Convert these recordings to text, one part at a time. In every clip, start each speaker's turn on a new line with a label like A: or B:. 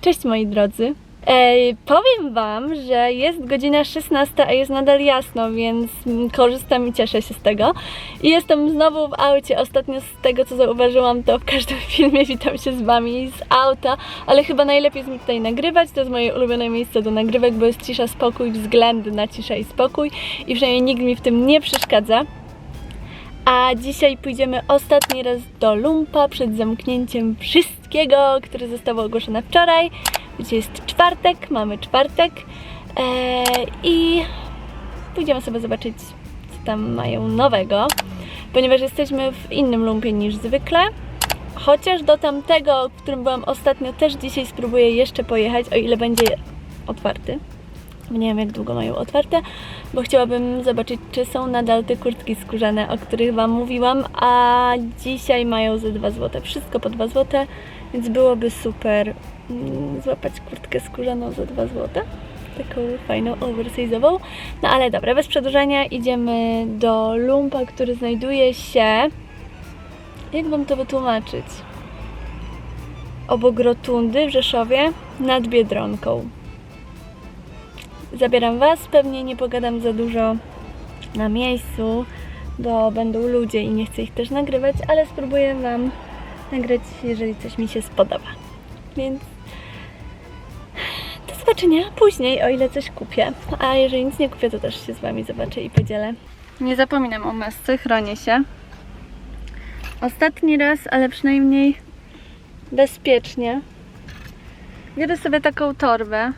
A: Cześć moi drodzy. Ej, powiem Wam, że jest godzina 16, a jest nadal jasno, więc korzystam i cieszę się z tego. I jestem znowu w aucie. Ostatnio z tego co zauważyłam, to w każdym filmie witam się z Wami z auta, ale chyba najlepiej jest mi tutaj nagrywać. To jest moje ulubione miejsce do nagrywek, bo jest cisza, spokój, względna cisza i spokój i przynajmniej nikt mi w tym nie przeszkadza. A dzisiaj pójdziemy ostatni raz do Lumpa przed zamknięciem wszystkiego, które zostało ogłoszone wczoraj. Dzisiaj jest czwartek, mamy czwartek eee, i pójdziemy sobie zobaczyć, co tam mają nowego, ponieważ jesteśmy w innym lumpie niż zwykle. Chociaż do tamtego, w którym byłam ostatnio, też dzisiaj spróbuję jeszcze pojechać, o ile będzie otwarty. Nie wiem, jak długo mają otwarte, bo chciałabym zobaczyć, czy są nadal te kurtki skórzane, o których Wam mówiłam, a dzisiaj mają ze 2 zł. Wszystko po 2 zł, więc byłoby super mm, złapać kurtkę skórzaną za 2 zł. Taką fajną, oversize'ową. No ale dobra, bez przedłużania idziemy do lumpa, który znajduje się... Jak Wam to wytłumaczyć? Obok rotundy w Rzeszowie, nad Biedronką zabieram Was. Pewnie nie pogadam za dużo na miejscu, bo będą ludzie i nie chcę ich też nagrywać, ale spróbuję Wam nagrać, jeżeli coś mi się spodoba. Więc do zobaczenia później, o ile coś kupię. A jeżeli nic nie kupię, to też się z Wami zobaczę i podzielę. Nie zapominam o masce, chronię się. Ostatni raz, ale przynajmniej bezpiecznie. Biorę sobie taką torbę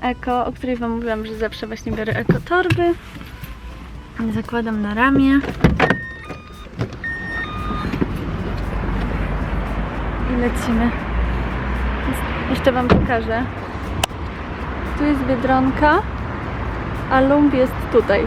A: eko, o której Wam mówiłam, że zawsze właśnie biorę eko torby. Zakładam na ramię. I lecimy. Jeszcze Wam pokażę. Tu jest Biedronka, a Lump jest tutaj.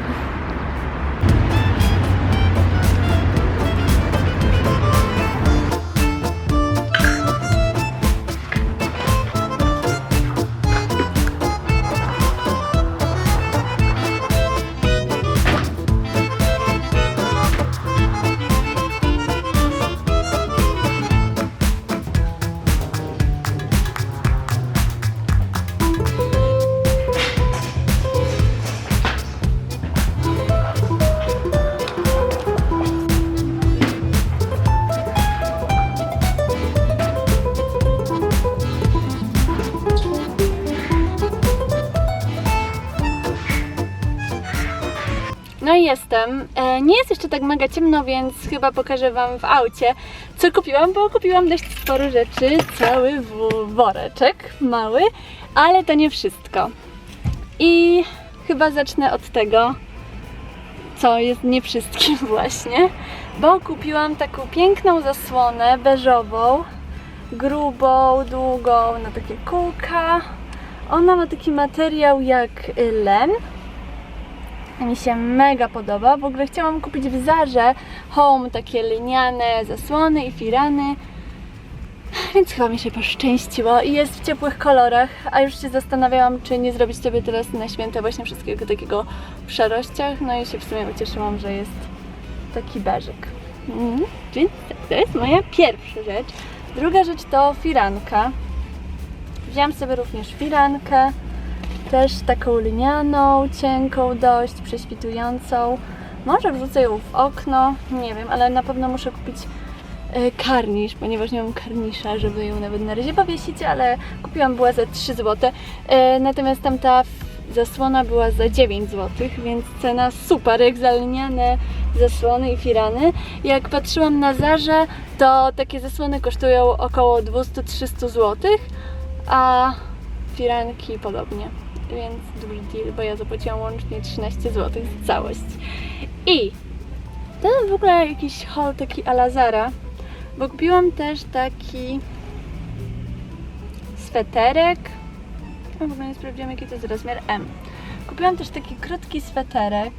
A: Jestem. E, nie jest jeszcze tak mega ciemno, więc chyba pokażę Wam w aucie, co kupiłam, bo kupiłam dość sporo rzeczy, cały woreczek mały, ale to nie wszystko. I chyba zacznę od tego, co jest nie wszystkim właśnie, bo kupiłam taką piękną zasłonę beżową, grubą, długą, na takie kółka. Ona ma taki materiał jak y, len, mi się mega podoba. W ogóle chciałam kupić w Zarze Home takie liniane zasłony i firany. Więc chyba mi się poszczęściło i jest w ciepłych kolorach, a już się zastanawiałam, czy nie zrobić sobie teraz na święta właśnie wszystkiego takiego w szarościach. No i się w sumie ucieszyłam, że jest taki beżyk. Mhm. Więc to jest moja pierwsza rzecz. Druga rzecz to firanka. Wziąłam sobie również firankę też taką linianą, cienką dość, prześwitującą. Może wrzucę ją w okno, nie wiem, ale na pewno muszę kupić e, karnisz, ponieważ nie mam karnisza, żeby ją nawet na razie powiesić, ale kupiłam była za 3 zł. E, natomiast tamta zasłona była za 9 zł, więc cena super, jak za liniane zasłony i firany. Jak patrzyłam na Zarze, to takie zasłony kosztują około 200-300 zł, a firanki podobnie więc duży deal, bo ja zapłaciłam łącznie 13 zł za całość. I to jest w ogóle jakiś haul taki ala Zara, bo kupiłam też taki sweterek. Ja w ogóle nie sprawdziłam jaki to jest rozmiar M. Kupiłam też taki krótki sweterek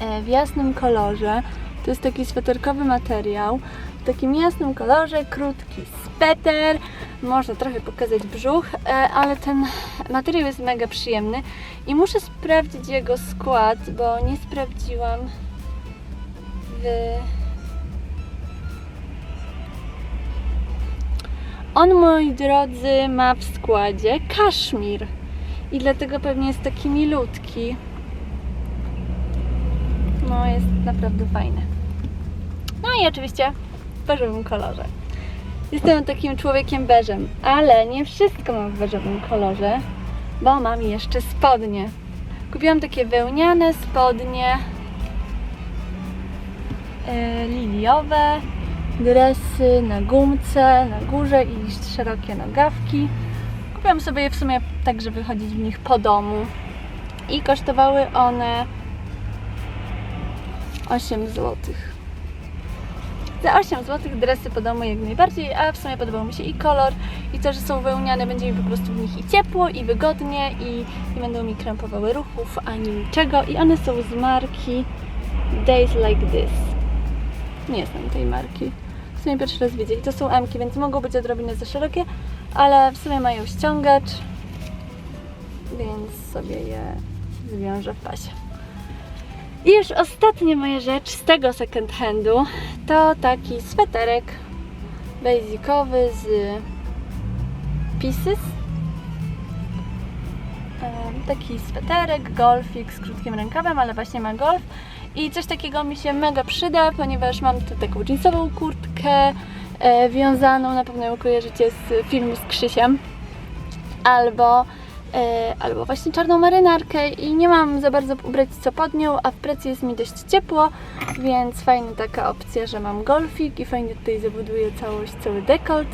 A: e, w jasnym kolorze. To jest taki sweterkowy materiał w takim jasnym kolorze, krótki sweter. Można trochę pokazać brzuch, e, ale ten materiał jest mega przyjemny i muszę sprawdzić jego skład, bo nie sprawdziłam w On, moi drodzy, ma w składzie kaszmir. I dlatego pewnie jest taki milutki. No, jest naprawdę fajny. No i oczywiście w beżowym kolorze. Jestem takim człowiekiem beżem, ale nie wszystko mam w beżowym kolorze, bo mam jeszcze spodnie. Kupiłam takie wełniane spodnie e, liliowe, dresy na gumce, na górze i szerokie nogawki. Kupiłam sobie je w sumie tak, żeby chodzić w nich po domu. I kosztowały one 8 zł. Za 8 zł dresy po domu jak najbardziej, a w sumie podobał mi się i kolor, i to, że są wełniane, będzie mi po prostu w nich i ciepło, i wygodnie, i nie będą mi krępowały ruchów, ani niczego. I one są z marki Days Like This. Nie znam tej marki. W sumie pierwszy raz widzę. I to są M-ki, więc mogą być odrobinę za szerokie, ale w sumie mają ściągacz, więc sobie je zwiążę w pasie. I już ostatnia moja rzecz z tego second handu to taki sweterek basicowy z Pieces. Taki sweterek, golfik z krótkim rękawem, ale właśnie ma golf. I coś takiego mi się mega przyda, ponieważ mam tu taką jeansową kurtkę e, wiązaną, na pewno ją kojarzycie z filmu z Krzysiem. Albo, albo właśnie czarną marynarkę i nie mam za bardzo ubrać co pod nią, a w pracy jest mi dość ciepło, więc fajna taka opcja, że mam golfik i fajnie tutaj zabuduje całość, cały dekolt.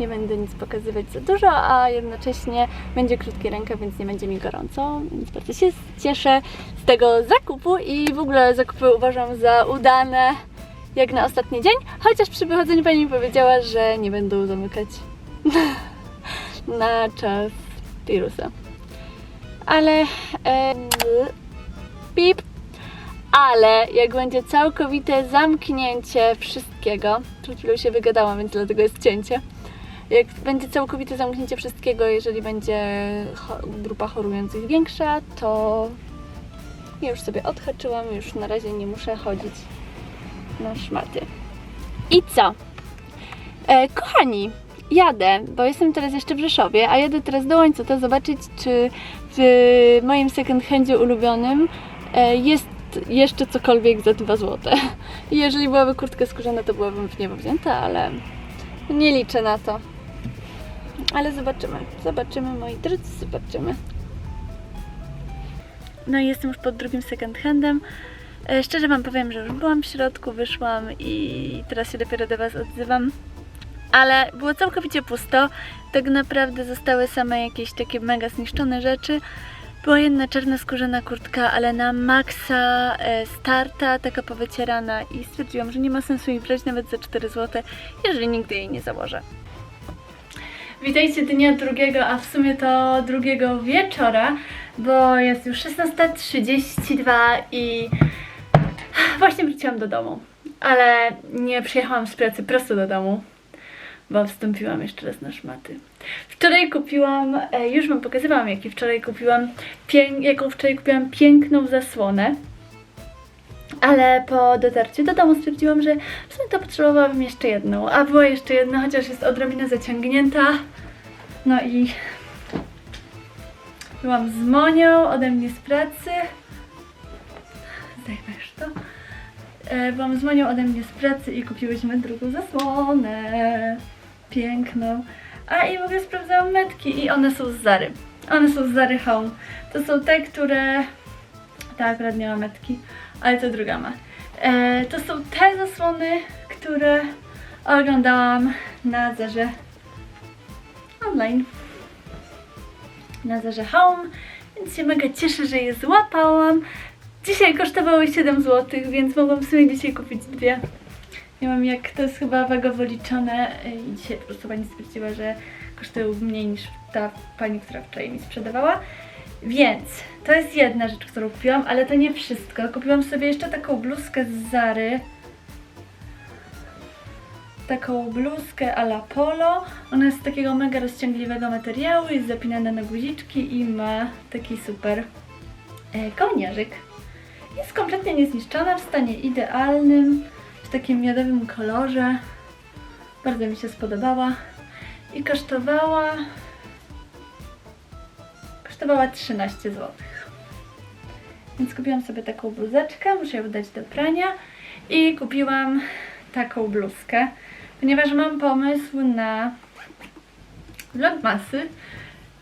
A: Nie będę nic pokazywać za dużo, a jednocześnie będzie krótki rękaw, więc nie będzie mi gorąco, więc bardzo się cieszę z tego zakupu i w ogóle zakupy uważam za udane jak na ostatni dzień, chociaż przy wychodzeniu pani mi powiedziała, że nie będą zamykać na czas wirusa. Ale e, pip. Ale jak będzie całkowite zamknięcie wszystkiego, przed chwilą się wygadałam, więc dlatego jest cięcie. Jak będzie całkowite zamknięcie wszystkiego, jeżeli będzie grupa chorujących większa, to ja już sobie odhaczyłam, już na razie nie muszę chodzić na szmaty. I co? E, kochani, jadę, bo jestem teraz jeszcze w Rzeszowie, a jadę teraz do Łańcuta zobaczyć, czy w moim second handzie ulubionym e, jest jeszcze cokolwiek za 2 zł. I jeżeli byłaby kurtka skórzana, to byłabym w niebo wzięta, ale nie liczę na to. Ale zobaczymy, zobaczymy moi drodzy, zobaczymy. No i jestem już pod drugim second handem. E, Szczerze Wam powiem, że już byłam w środku, wyszłam i teraz się dopiero do Was odzywam. Ale było całkowicie pusto. Tak naprawdę zostały same jakieś takie mega zniszczone rzeczy. Była jedna czarna skórzana kurtka, ale na maksa e, starta, taka powycierana i stwierdziłam, że nie ma sensu jej brać nawet za 4 zł, jeżeli nigdy jej nie założę. Witajcie dnia drugiego, a w sumie to drugiego wieczora, bo jest już 16.32 i właśnie wróciłam do domu. Ale nie przyjechałam z pracy prosto do domu, bo wstąpiłam jeszcze raz na szmaty. Wczoraj kupiłam, e, już Wam pokazywałam jaki wczoraj kupiłam, jaką wczoraj kupiłam piękną zasłonę. Ale po dotarciu do domu stwierdziłam, że w sumie to potrzebowałabym jeszcze jedną. A była jeszcze jedna, chociaż jest odrobinę zaciągnięta. No i byłam z Monią ode mnie z pracy. Zdejmę już to. E, byłam z Monią ode mnie z pracy i kupiłyśmy drugą zasłonę. Piękną. A i w ogóle sprawdzałam metki i one są z Zary. One są z Zary Home. To są te, które... Ta akurat miała metki, ale to druga ma. E, to są te zasłony, które oglądałam na Zarze online. Na Zarze Home, więc się mega cieszę, że je złapałam. Dzisiaj kosztowały 7 zł, więc mogłam w sumie dzisiaj kupić dwie. Nie wiem jak to jest chyba wagowo i dzisiaj po prostu pani stwierdziła, że kosztują mniej niż ta pani, która wczoraj mi sprzedawała. Więc to jest jedna rzecz, którą kupiłam, ale to nie wszystko. Kupiłam sobie jeszcze taką bluzkę z Zary. Taką bluzkę a la polo. Ona jest z takiego mega rozciągliwego materiału, jest zapinana na guziczki i ma taki super e, kołnierzyk. Jest kompletnie niezniszczona, w stanie idealnym, takim miodowym kolorze. Bardzo mi się spodobała. i kosztowała kosztowała 13 zł. Więc kupiłam sobie taką bluzeczkę, muszę ją dać do prania i kupiłam taką bluzkę, ponieważ mam pomysł na vlogmasy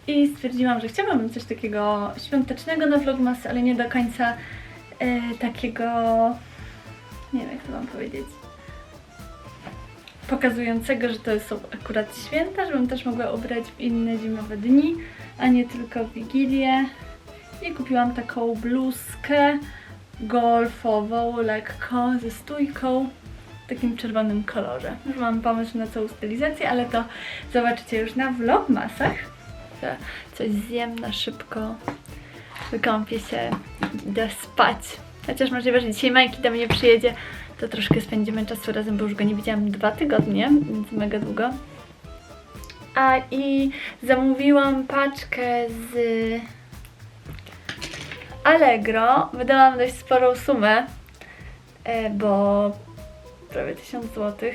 A: i stwierdziłam, że chciałabym coś takiego świątecznego na vlogmasy, ale nie do końca e, takiego, nie wiem jak to wam powiedzieć, pokazującego, że to są akurat święta, żebym też mogła ubrać w inne zimowe dni, a nie tylko w Wigilię. I kupiłam taką bluzkę golfową, lekko, ze stójką w takim czerwonym kolorze. Już mam pomysł na całą stylizację, ale to zobaczycie już na vlogmasach. Coś zjem na szybko, wykąpię się, idę spać. Chociaż możliwe, że dzisiaj Majki do mnie przyjedzie, to troszkę spędzimy czasu razem, bo już go nie widziałam dwa tygodnie, więc mega długo. A i zamówiłam paczkę z Allegro. Wydałam dość sporą sumę, e, bo prawie 1000 zł.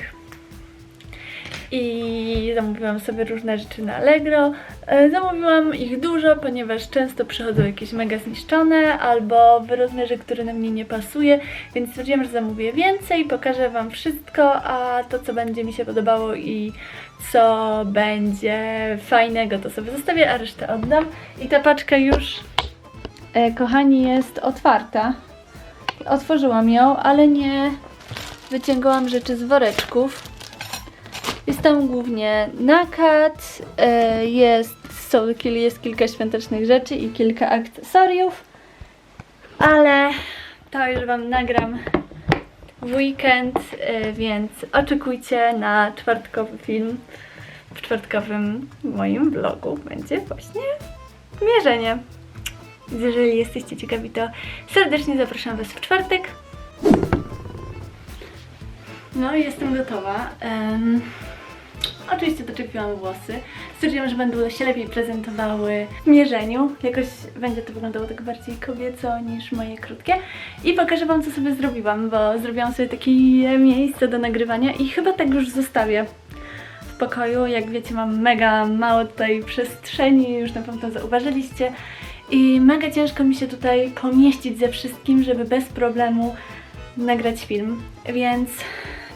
A: I zamówiłam sobie różne rzeczy na Allegro. E, Zamówiłam ich dużo, ponieważ często przychodzą jakieś mega zniszczone albo w rozmiarze, który na mnie nie pasuje, więc stwierdziłam, że zamówię więcej, pokażę Wam wszystko, a to co będzie mi się podobało i co będzie fajnego, to sobie zostawię, a resztę oddam. I ta paczka już, e, kochani, jest otwarta. Otworzyłam ją, ale nie wyciągałam rzeczy z woreczków. Jest tam głównie nakład, e, jest, są, jest kilka świątecznych rzeczy i kilka akcesoriów, ale to już Wam nagram w weekend, e, więc oczekujcie na czwartkowy film. W czwartkowym moim vlogu będzie właśnie mierzenie. Jeżeli jesteście ciekawi, to serdecznie zapraszam Was w czwartek. No i jestem gotowa. Em, oczywiście doczepiłam włosy. Stwierdziłam, że będą się lepiej prezentowały w mierzeniu. Jakoś będzie to wyglądało tak bardziej kobieco niż moje krótkie. I pokażę Wam, co sobie zrobiłam, bo zrobiłam sobie takie miejsce do nagrywania i chyba tak już zostawię w pokoju. Jak wiecie, mam mega mało tutaj przestrzeni, już na pewno zauważyliście. I mega ciężko mi się tutaj pomieścić ze wszystkim, żeby bez problemu nagrać film. Więc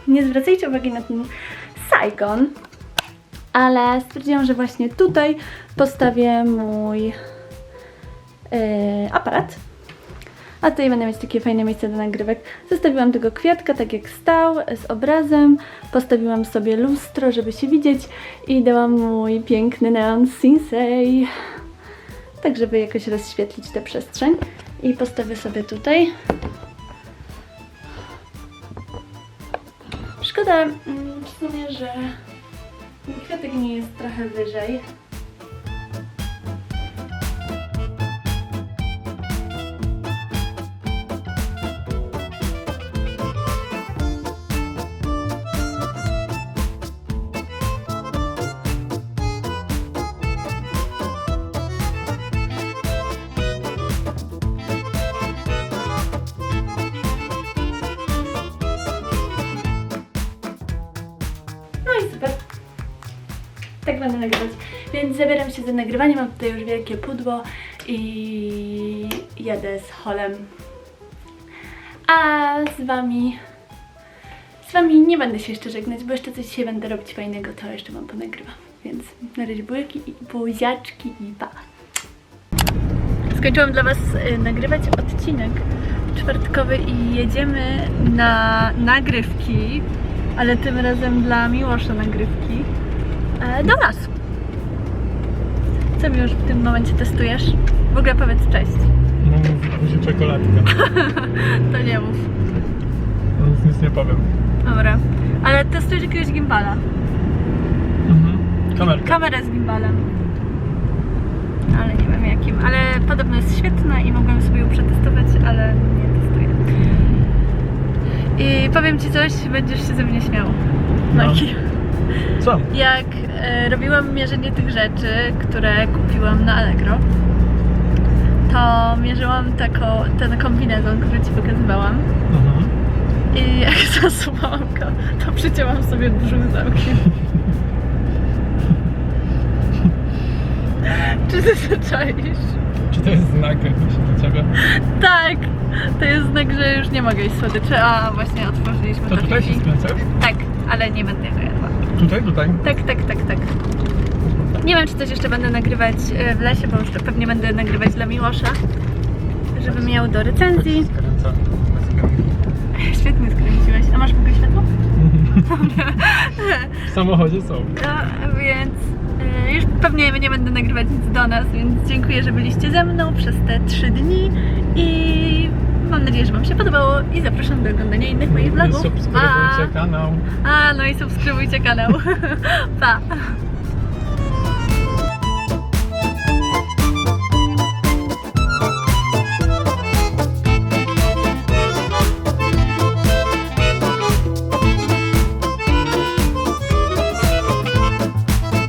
A: nie zwracajcie uwagi na ten Saigon. Ale stwierdziłam, że właśnie tutaj postawię mój yy, aparat. A tutaj będę mieć takie fajne miejsce do nagrywek. Zostawiłam tego kwiatka, tak jak stał, z obrazem. Postawiłam sobie lustro, żeby się widzieć. I dałam mój piękny neon Sinsei. Tak, żeby jakoś rozświetlić tę przestrzeń. I postawię sobie tutaj. Szkoda mm, w sumie, że kwiatek nie jest trochę wyżej. Nagrywać. Więc zabieram się za nagrywanie. Mam tutaj już wielkie pudło i jadę z holem. A z wami. Z wami nie będę się jeszcze żegnać, bo jeszcze coś dzisiaj będę robić fajnego, to jeszcze wam ponagrywam. Więc na razie buziaki i buziaczki i pa. Skończyłam dla was y, nagrywać odcinek czwartkowy i jedziemy na nagrywki, ale tym razem dla Miłosza nagrywki e, do lasu. Co już w tym momencie testujesz? W ogóle powiedz cześć.
B: No mów, czekoladka.
A: To nie mów.
B: No nic, nie powiem.
A: Dobra. Ale testujesz jakiegoś gimbala.
B: Mhm. Kamerka.
A: Kamerę z gimbalem. Ale nie wiem jakim. Ale podobno jest świetna i mogłam sobie ją przetestować, ale nie testuję. I powiem Ci coś, będziesz się ze mnie śmiał.
B: No.
A: Maki.
B: Co?
A: Jak e, robiłam mierzenie tych rzeczy, które kupiłam na Allegro, to mierzyłam tako, ten kombinezon, który Ci pokazywałam.
B: Mhm.
A: I jak zasuwałam go, to przycięłam sobie brzuch całkiem. czy ty?
B: Czy to jest znak jakiś dla ciebie?
A: Tak, to jest znak, że już nie mogę jeść słodyczy, a właśnie otworzyliśmy
B: To tutaj się
A: drzwi.
B: skręca już?
A: Tak, ale nie będę go jadła.
B: Tutaj, tutaj?
A: Tak, tak, tak, tak. Nie wiem, czy coś jeszcze będę nagrywać e, w lesie, bo już to pewnie będę nagrywać dla Miłosza, żeby miał do recenzji.
B: Skręca.
A: Świetnie skręciłeś. A masz w ogóle światło?
B: W samochodzie są.
A: No, więc e, już pewnie nie będę nagrywać nic do nas, więc dziękuję, że byliście ze mną przez te trzy dni i mam nadzieję, że Wam się podobało i zapraszam do oglądania innych moich vlogów.
B: Subskrybujcie kanał.
A: A, no i subskrybujcie kanał. pa!